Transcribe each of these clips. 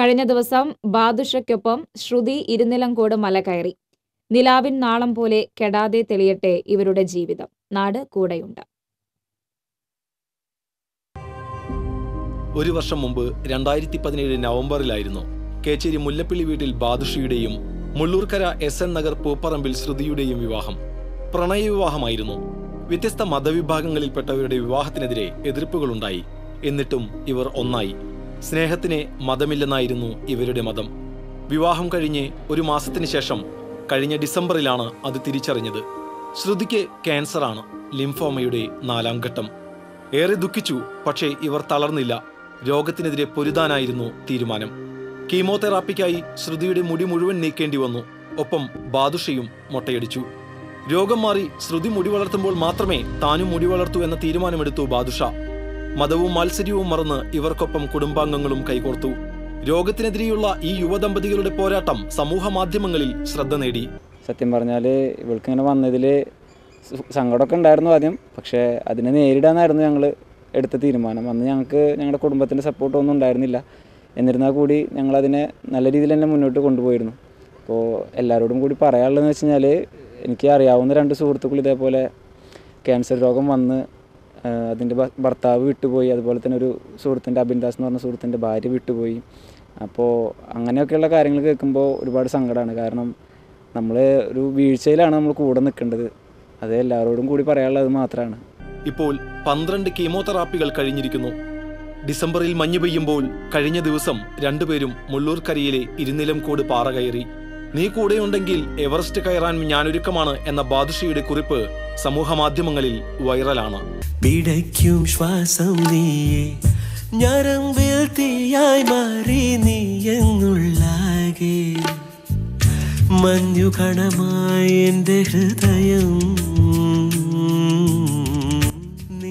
കഴിഞ്ഞ ദിവസം ബാദുഷയ്ക്കൊപ്പം ശ്രുതി ഇരുനിലങ്കോട് മല കയറി. നിലാവിൻ നാളം പോലെ കെടാതെ തെളിയട്ടെ ഇവരുടെ ജീവിതം. നാട് കൂടെയുണ്ട്. ഒരു വർഷം മുമ്പ് രണ്ടായിരത്തി പതിനേഴ് നവംബറിലായിരുന്നു കേച്ചേരി മുല്ലപ്പള്ളി വീട്ടിൽ ബാദുഷിയുടെയും മുള്ളൂർക്കര എസ് എൻ നഗർ പൂപ്പറമ്പിൽ ശ്രുതിയുടെയും വിവാഹം. പ്രണയവിവാഹമായിരുന്നു വ്യത്യസ്ത മതവിഭാഗങ്ങളിൽപ്പെട്ടവരുടെ വിവാഹത്തിനെതിരെ എതിർപ്പുകളുണ്ടായി. എന്നിട്ടും ഇവർ ഒന്നായി. സ്നേഹത്തിന് മതമില്ലെന്നായിരുന്നു ഇവരുടെ മതം. വിവാഹം കഴിഞ്ഞ് ഒരു മാസത്തിന് ശേഷം കഴിഞ്ഞ ഡിസംബറിലാണ് അത് തിരിച്ചറിഞ്ഞത്. ശ്രുതിക്ക് ക്യാൻസറാണ് ലിംഫോമയുടെ നാലാം ഘട്ടം. ഏറെ ദുഃഖിച്ചു പക്ഷേ ഇവർ തളർന്നില്ല. രോഗത്തിനെതിരെ പൊരുതാനായിരുന്നു തീരുമാനം. കീമോതെറാപ്പിക്കായി ശ്രുതിയുടെ മുടി മുഴുവൻ നീക്കേണ്ടി വന്നു. ഒപ്പം ബാദുഷയും മൊട്ടയടിച്ചു. രോഗം മാറി ശ്രുതി മുടി വളർത്തുമ്പോൾ മാത്രമേ താനും മുടി വളർത്തൂ എന്ന തീരുമാനമെടുത്തു ബാദുഷ. മതവും മാത്സര്യവും മറന്ന് ഇവർക്കൊപ്പം കുടുംബാംഗങ്ങളും കൈകോർത്തു. രോഗത്തിനെതിരെയുള്ള ഈ യുവദമ്പതികളുടെ പോരാട്ടം സമൂഹ മാധ്യമങ്ങളിൽ ശ്രദ്ധ നേടി. സത്യം പറഞ്ഞാൽ ഇവൾക്ക് ഇങ്ങനെ വന്നതിൽ സങ്കടമൊക്കെ ഉണ്ടായിരുന്നു ആദ്യം. പക്ഷേ അതിനെ നേരിടാനായിരുന്നു ഞങ്ങൾ എടുത്ത തീരുമാനം. അന്ന് ഞങ്ങൾക്ക് ഞങ്ങളുടെ കുടുംബത്തിന്റെ സപ്പോർട്ടൊന്നും ഉണ്ടായിരുന്നില്ല. എന്നിരുന്നാൽ കൂടി ഞങ്ങളതിനെ നല്ല രീതിയിൽ തന്നെ മുന്നോട്ട് കൊണ്ടുപോയിരുന്നു. അപ്പോൾ എല്ലാവരോടും കൂടി പറയാനുള്ളതെന്ന് വെച്ച് കഴിഞ്ഞാൽ എനിക്ക് അറിയാവുന്ന രണ്ട് സുഹൃത്തുക്കൾ ഇതേപോലെ ക്യാൻസർ രോഗം വന്ന് അതിന്റെ ഭർത്താവ് വിട്ടുപോയി. അതുപോലെ തന്നെ ഒരു സുഹൃത്തിന്റെ അബിൻദാസ് എന്ന് പറഞ്ഞ സുഹൃത്തിന്റെ ഭാര്യ വിട്ടുപോയി. അപ്പോൾ അങ്ങനെയൊക്കെയുള്ള കാര്യങ്ങൾ കേൾക്കുമ്പോൾ ഒരുപാട് സങ്കടമാണ് കാരണം നമ്മൾ ഒരു വീഴ്ചയിലാണ് നമ്മൾ കൂടെ നിൽക്കേണ്ടത്. അത് എല്ലാവരോടും കൂടി പറയാനുള്ളത് മാത്രമാണ് ഇപ്പോൾ പന്ത്രണ്ട് കീമോതെറാപ്പികൾ കഴിഞ്ഞിരിക്കുന്നു. ഡിസംബറിൽ മഞ്ഞ് പെയ്യുമ്പോൾ കഴിഞ്ഞ ദിവസം രണ്ടുപേരും മുള്ളൂർക്കരയിലെ ഇരുനിലംകോട് പാറ കയറി. നീ കൂടെയുണ്ടെങ്കിൽ എവറസ്റ്റ് കയറാൻ ഞാനൊരുക്കമാണ് എന്ന ബാദുഷയുടെ കുറിപ്പ് സമൂഹ മാധ്യമങ്ങളിൽ വൈറലാണ്. പിടയ്ക്കും ശ്വാസം നീയെ ഞരമ്പിൽ തീയായി മാറി നീ എന്നുള്ളാകെ. എന്റെ ഹൃദയം.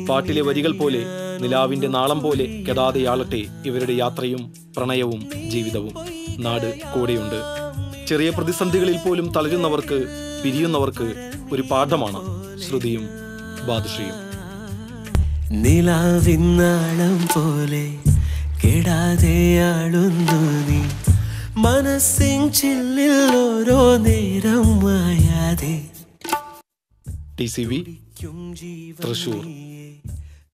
പാട്ടിലെ വരികൾ പോലെ നിലാവിന്റെ നാളം പോലെ കെടാതെയാളട്ടെ ഇവരുടെ യാത്രയും പ്രണയവും ജീവിതവും. നാട് കൂടെയുണ്ട്. ചെറിയ പ്രതിസന്ധികളിൽ പോലും തളരുന്നവർക്ക് പിരിയുന്നവർക്ക് ഒരു പാഠമാണ് ശ്രുതിയും ബാദുഷയും നിലാവിന്നാളം പോലെ കെടാതെയാളുന്നു നീ. മനസ്സിൻ ചില്ലിൽ ഓരോ നേരം മായാതെ. T C V Thrissur.